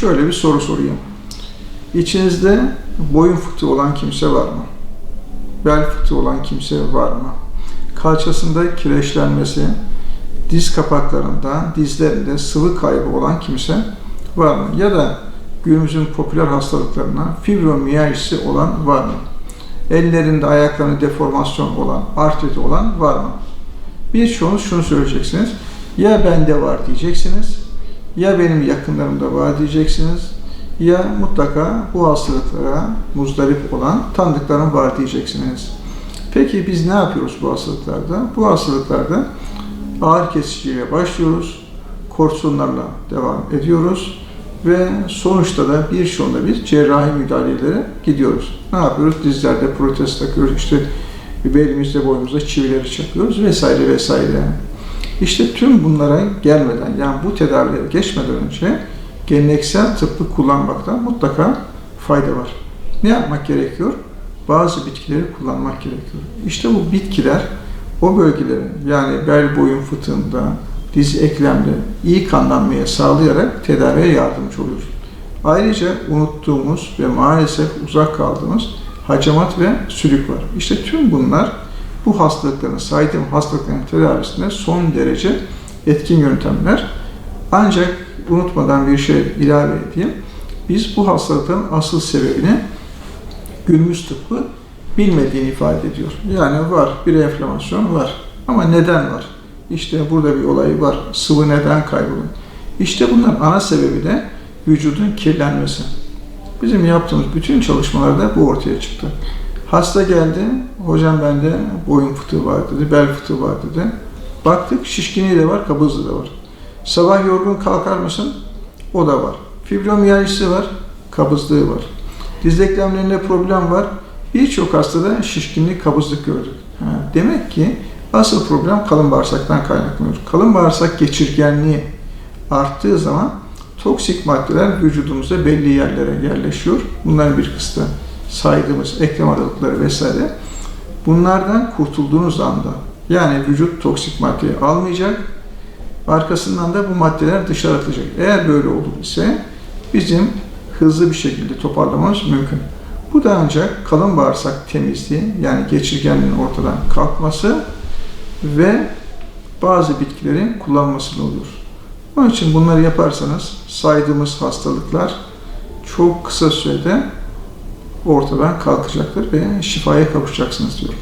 Şöyle bir soru sorayım. İçinizde boyun fıtığı olan kimse var mı? Bel fıtığı olan kimse var mı? Kalçasında kireçlenmesi, diz kapaklarında, dizlerinde sıvı kaybı olan kimse var mı? Ya da günümüzün popüler hastalıklarına fibromiyajisi olan var mı? Ellerinde, ayaklarında deformasyon olan, artrit olan var mı? Birçoğunuz şunu söyleyeceksiniz. Ya bende var diyeceksiniz, ya benim yakınlarımda var diyeceksiniz, ya mutlaka bu hastalıklara muzdarip olan tanıdıklarım var diyeceksiniz. Peki biz ne yapıyoruz bu hastalıklarda? Bu hastalıklarda ağır kesiciyle başlıyoruz, korsonlarla devam ediyoruz ve sonuçta da birçoğunda biz cerrahi müdahalelere gidiyoruz. Ne yapıyoruz? Dizlerde protez takıyoruz, işte belimizde boyumuzda çivileri çakıyoruz vesaire vesaire. İşte tüm bunlara gelmeden yani bu tedavilere geçmeden önce geleneksel tıbbı kullanmaktan mutlaka fayda var. Ne yapmak gerekiyor? Bazı bitkileri kullanmak gerekiyor. İşte bu bitkiler o bölgelerin yani bel boyun fıtığında, diz eklemde iyi kanlanmaya sağlayarak tedaviye yardımcı oluyor. Ayrıca unuttuğumuz ve maalesef uzak kaldığımız hacamat ve sülük var. İşte tüm bunlar bu hastalıkların, saydığım hastalıkların tedavisinde son derece etkin yöntemler. Ancak unutmadan bir şey ilave edeyim. Biz bu hastalıkların asıl sebebini günümüz tıbbı bilmediğini ifade ediyor. Yani var, bir enflamasyon var. Ama neden var? İşte burada bir olay var. Sıvı neden kayboluyor? İşte bunların ana sebebi de vücudun kirlenmesi. Bizim yaptığımız bütün çalışmalarda bu ortaya çıktı. Hasta geldi, hocam bende boyun fıtığı var dedi, bel fıtığı var dedi. Baktık şişkinliği de var, kabızlığı da var. Sabah yorgun kalkar mısın? O da var. Fibromiyaljisi var, kabızlığı var. Diz eklemlerinde problem var. Birçok hastada şişkinlik, kabızlık gördük. Ha, demek ki asıl problem kalın bağırsaktan kaynaklanıyor. Kalın bağırsak geçirgenliği arttığı zaman toksik maddeler vücudumuzda belli yerlere yerleşiyor. Bunların bir kısmı saydığımız eklem aralıkları vesaire. Bunlardan kurtulduğunuz anda yani vücut toksik maddeyi almayacak, arkasından da bu maddeler dışarı atılacak. Eğer böyle olur ise bizim hızlı bir şekilde toparlamamız mümkün. Bu da ancak kalın bağırsak temizliği yani geçirgenliğin ortadan kalkması ve bazı bitkilerin kullanmasıyla olur. Onun için bunları yaparsanız saydığımız hastalıklar çok kısa sürede ortadan kalkacaktır ve şifaya kavuşacaksınız diyorum.